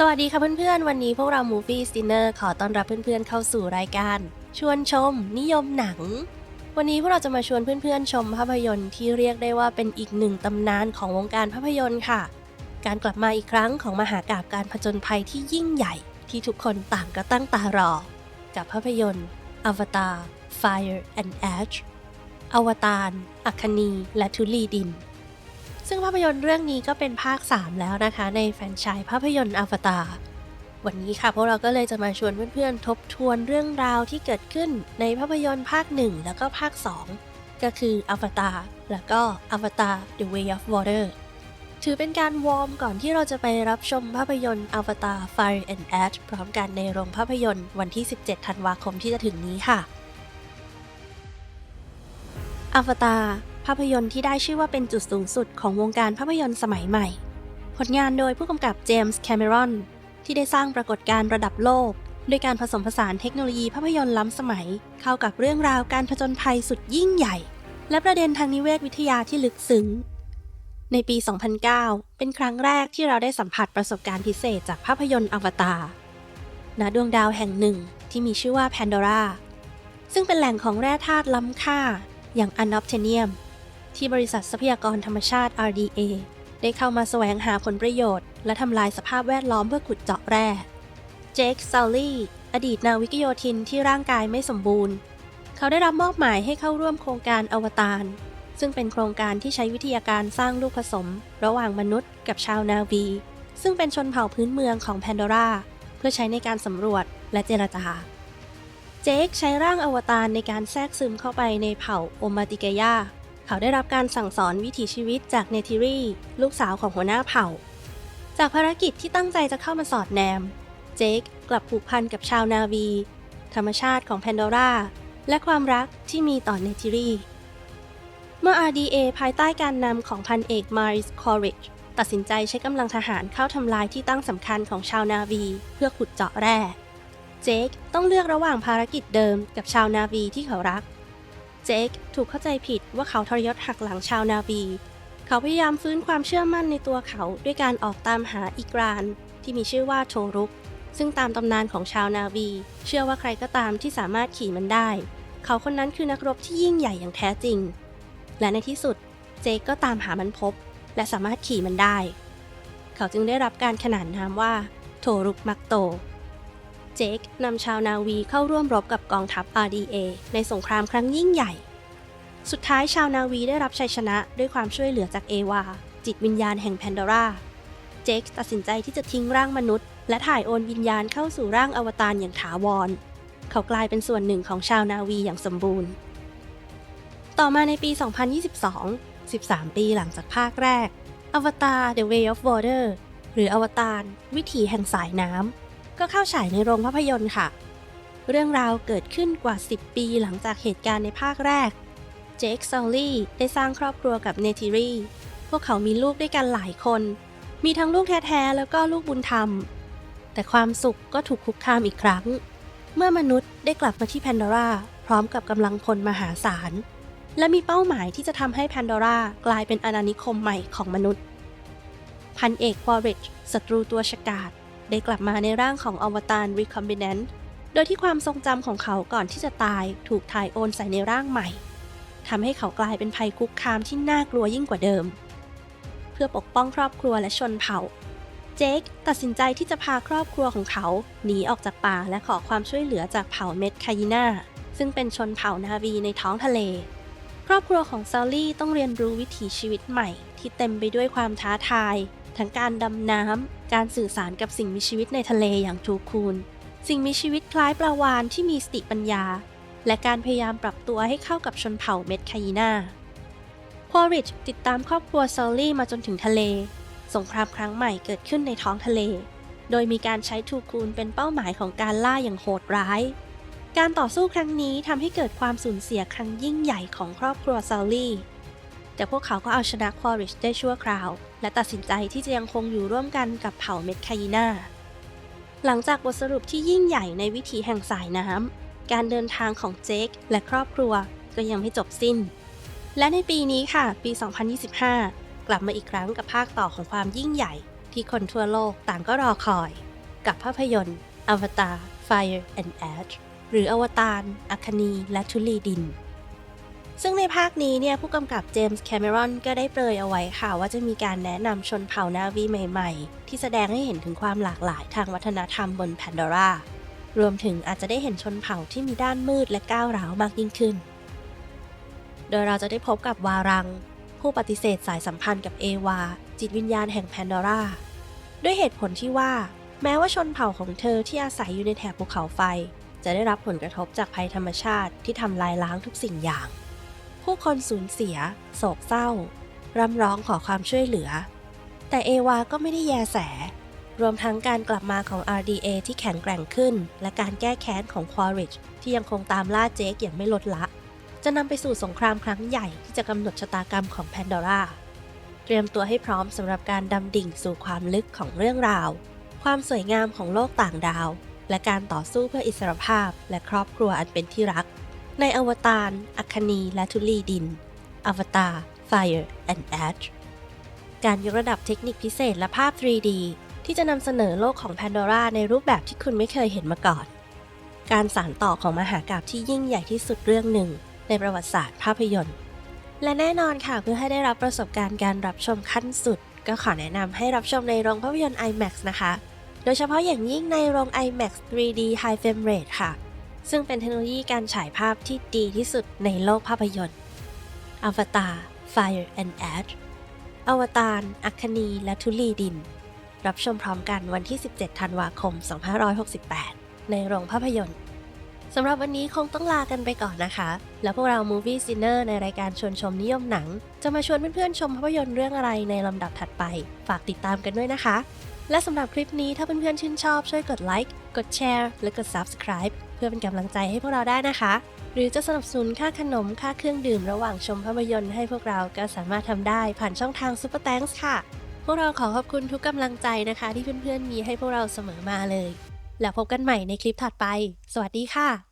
สวัสดีค่ะเพื่อนๆ วันนี้พวกเรา Movie Dinner ขอต้อนรับเพื่อนๆเข้าสู่รายการ ชวนชม นิยมหนัง วันนี้พวกเราจะมาชวนเพื่อนๆ ชมภาพยนตร์ที่เรียกได้ว่าเป็นอีกหนึ่งตำนานของวงการภาพยนตร์ค่ะ การกลับมาอีกครั้งของมหากาบการผจญภัยที่ยิ่งใหญ่ ที่ทุกคนต่างก็ตั้งตารอ กับภาพยนตร์ Avatar Fire and Ash อวตารอัคคณีและทุลีดิน ซึ่งภาพยนตร์เรื่องนี้ก็เป็นภาค 3 แล้วนะคะ ในแฟรนไชส์ภาพยนตร์อวตารวันนี้ค่ะพวกเราก็เลยจะมาชวนเพื่อนๆ ทบทวนเรื่องราวที่เกิดขึ้นในภาพยนตร์ภาค 1 แล้วก็ภาค 2 ก็คืออวตารแล้วก็อวตาร The Way of Water ถือเป็นการวอร์มก่อนที่เราจะไปรับชมภาพยนตร์ Avatar Fire and Ash พร้อมกันในโรงภาพยนตร์วันที่ 17 ธันวาคมที่จะถึงนี้ค่ะอวตาร ภาพยนตร์ที่ได้ชื่อว่าเป็นจุดสูงสุดของวงการภาพยนตร์สมัยใหม่ ผลงานโดยผู้กำกับเจมส์แคมเมรอนที่ได้สร้างปรากฏการณ์ระดับโลกด้วยการผสมผสานเทคโนโลยีภาพยนตร์ล้ำสมัย เข้ากับเรื่องราวการผจญภัยสุดยิ่งใหญ่ และประเด็นทางนิเวศวิทยาที่ลึกซึ้ง ในปี 2009 เป็นครั้งแรกที่เราได้สัมผัสประสบการณ์พิเศษจากภาพยนตร์อวตารณดวงดาวแห่งหนึ่งที่มีชื่อว่าแพนโดราซึ่งเป็นแหล่งของแร่ธาตุล้ำค่าอย่างอะนอปเทเนียม ที่บริษัททรัพยากรธรรมชาติ RDA ได้เข้ามาแสวงหาผลประโยชน์ และทำลายสภาพแวดล้อมเพื่อขุดเจาะแร่เจคซัลลี่อดีตนาวิกโยธินที่ร่างกายไม่สมบูรณ์ เขาได้รับมอบหมายให้เข้าร่วมโครงการอวตารซึ่งเป็นโครงการที่ใช้วิทยาการสร้างลูกผสม ระหว่างมนุษย์กับชาวนาวี ซึ่งเป็นชนเผ่าพื้นเมืองของแพนโดราเพื่อใช้ในการสำรวจและเจรจา เจคใช้ร่างอวตารในการแทรกซึมเข้าไปในเผ่าโอมาติเกยา เขาได้รับการสั่งสอนวิถีชีวิตจากเนทิรีลูกสาวของหัวหน้าเผ่า จากภารกิจที่ตั้งใจจะเข้ามาสอดแนม เจคกลับผูกพันกับชาวนาวี ธรรมชาติของแพนโดราและความรักที่มีต่อเนทิรีเมื่อ RDA ภายใต้การนำของพันเอกมาริสคอริชตัดสินใจใช้กำลังทหารเข้าทำลายที่ตั้งสำคัญของชาวนาวี เพื่อขุดเจาะแร่ เจคต้องเลือกระหว่างภารกิจเดิมกับชาวนาวีที่เขารัก เจคถูกเข้าใจผิดว่าเขาทรยศหักหลังชาวนาวี เขาพยายามฟื้นความเชื่อมั่นในตัวเขาด้วยการออกตามหาอีกราน ที่มีชื่อว่าโทรุก ซึ่งตามตำนานของชาวนาวี เชื่อว่าใครก็ตามที่สามารถขี่มันได้ เขาคนนั้นคือนักรบที่ยิ่งใหญ่อย่างแท้จริง และในที่สุดเจคก็ตามหามันพบ และสามารถขี่มันได้ เขาจึงได้รับการขนานนามว่า โทรุกมักโต เจคนำชาวนาวีเข้าร่วมรบกับกองทัพ RDA ในสงครามครั้งยิ่งใหญ่ สุดท้ายชาวนาวีได้รับชัยชนะด้วยความช่วยเหลือจากเอวา จิตวิญญาณแห่งแพนดอร่า เจคตัดสินใจที่จะทิ้งร่างมนุษย์ และถ่ายโอนวิญญาณเข้าสู่ร่างอวตารอย่างถาวร เขากลายเป็นส่วนหนึ่งของชาวนาวีอย่างสมบูรณ์ ต่อมาในปี 2022 13 ปีหลังจากภาคแรก อวตาร The Way of Water หรืออวตาร วิถีแห่งสายน้ำ ก็เข้าฉายในโรงภาพยนตร์ค่ะ เรื่องราวเกิดขึ้นกว่า 10 ปีหลังจากเหตุการณ์ในภาคแรก เจคซอลลี่ได้สร้างครอบครัวกับเนทิรีพวกเขามีลูกด้วยกันหลายคน มีทั้งลูกแท้ๆแล้วก็ลูกบุญธรรม แต่ความสุขก็ถูกคุกคามอีกครั้ง เมื่อมนุษย์ได้กลับมาที่แพนดอร่าพร้อมกับกำลังพลมหาศาล และมีเป้าหมายที่จะทำให้แพนดอร่ากลายเป็นอาณานิคมใหม่ของมนุษย์ พันเอกวอริชศัตรูตัวฉกาจ ได้กลับมาในร่างของอวตาร Recombinant โดยที่ความทรงจำของเขาก่อนที่จะตายถูกถ่ายโอนใส่ในร่างใหม่ทำให้เขากลายเป็นภัยคุกคามที่น่ากลัวยิ่งกว่าเดิม เพื่อปกป้องครอบครัวและชนเผ่า เจคตัดสินใจที่จะพาครอบครัวของเขาหนีออกจากป่าและขอความช่วยเหลือจากเผ่าเม็ดคายิน่าซึ่งเป็นชนเผ่านาวีในท้องทะเล ครอบครัวของซอลลี่ต้องเรียนรู้วิถีชีวิตใหม่ ที่เต็มไปด้วยความท้าทาย ทั้งการดำน้ำ การสื่อสารกับสิ่งมีชีวิตในทะเลอย่างทูคูนสิ่งมีชีวิตคล้ายปลาวาฬที่มีสติปัญญา และการพยายามปรับตัวให้เข้ากับชนเผ่าเม็ดคายีนาพอริชติดตามครอบครัวซอลลี่มาจนถึงทะเล สงครามครั้งใหม่เกิดขึ้นในท้องทะเล โดยมีการใช้ทูคูนเป็นเป้าหมายของการล่าอย่างโหดร้าย การต่อสู้ครั้งนี้ทำให้เกิดความสูญเสียครั้งยิ่งใหญ่ของครอบครัวซอลลี่ แต่พวกเขาก็เอาชนะควอริชได้ชั่วคราว และตัดสินใจที่จะยังคงอยู่ร่วมกันกับเผ่าเมดคายีนาหลังจากบทสรุปที่ยิ่งใหญ่ในวิถีแห่งสายน้ำการเดินทางของเจคและครอบครัวก็ยังไม่จบสิ้น และในปีนี้ค่ะ ปี 2025 กลับมาอีกครั้งกับภาคต่อของความยิ่งใหญ่ ที่คนทั่วโลกต่างก็รอคอย กับภาพยนตร์ Avatar Fire and Ash หรืออวตารอัคนีและทุลีดิน ซึ่งในภาคนี้เนี่ยผู้กำกับเจมส์แคมรอนก็ได้เปรยเอาไว้ค่ะ ว่าจะมีการแนะนำชนเผ่านาวีใหม่ๆ ที่แสดงให้เห็นถึงความหลากหลายทางวัฒนธรรมบนแพนดอร่ารวมถึงอาจจะได้เห็นชนเผ่าที่มีด้านมืดและก้าวร้าวมากยิ่งขึ้น โดยเราจะได้พบกับวารัง ผู้ปฏิเสธสายสัมพันธ์กับเอวา จิตวิญญาณแห่งแพนดอร่าด้วยเหตุผลที่ว่า แม้ว่าชนเผ่าของเธอที่อาศัยอยู่ในแถบภูเขาไฟ จะได้รับผลกระทบจากภัยธรรมชาติที่ทำลายล้างทุกสิ่งอย่าง ผู้คนสูญเสีย โศกเศร้า ร่ำร้องขอความช่วยเหลือ แต่เอวาก็ไม่ได้แยแส รวมทั้งการกลับมาของ RDA ที่แข็งแกร่งขึ้น และการแก้แค้นของ Quaritch ที่ยังคงตามล่าเจคอย่างไม่ลดละ จะนำไปสู่สงครามครั้งใหญ่ที่จะกำหนดชะตากรรมของแพนดอร่าเตรียมตัวให้พร้อมสำหรับการดำดิ่งสู่ความลึกของเรื่องราว ความสวยงามของโลกต่างดาว และการต่อสู้เพื่ออิสรภาพ และครอบครัวอันเป็นที่รัก ในอวตาร อัคนี และทุลีดิน อวตาร Fire and Ash การยกระดับเทคนิคพิเศษและภาพ 3D ที่จะนำเสนอโลกของแพนดอร่าในรูปแบบที่คุณไม่เคยเห็นมาก่อน การสานต่อของมหากาพย์ที่ยิ่งใหญ่ที่สุดเรื่องหนึ่ง ในประวัติศาสตร์ภาพยนตร์ และแน่นอนค่ะเพื่อให้ได้รับประสบการณ์การรับชมขั้นสุด ก็ขอแนะนำให้รับชมในโรงภาพยนตร์ IMAX นะคะ โดยเฉพาะอย่างยิ่งในโรง IMAX 3D High Frame Rate ค่ะ ซึ่งเป็นเทคโนโลยีการฉายภาพที่ดีที่สุดในโลกภาพยนตร์ Avatar Fire and Ash อวตาร อัคนี และทุลีดิน รับชมพร้อมกันวันที่ 17 ธันวาคม 2568 ในโรงภาพยนตร์ สำหรับวันนี้คงต้องลากันไปก่อนนะคะ แล้วพวกเรา Movie s i n n e r ในรายการชวนชมนิยมหนัง จะมาชวนเพื่อนๆ ชมภาพยนตร์เรื่องอะไรในลำดับถัดไป ฝากติดตามกันด้วยนะคะ และสำหรับคลิปนี้ถ้าเพื่อนๆ ชื่นชอบช่วยกดไลค์ กดแชร์ และกด Subscribe เพื่อเป็นกำลังใจให้พวกเราได้นะคะ หรือจะสนับสนุนค่าขนมค่าเครื่องดื่มระหว่างชมภาพยนตร์ให้พวกเราก็สามารถทำได้ผ่านช่องทาง Super Thanks ค่ะ พวกเราขอขอบคุณทุกกำลังใจนะคะ ที่เพื่อนๆมีให้พวกเราเสมอมาเลย แล้วพบกันใหม่ในคลิปถัดไป สวัสดีค่ะ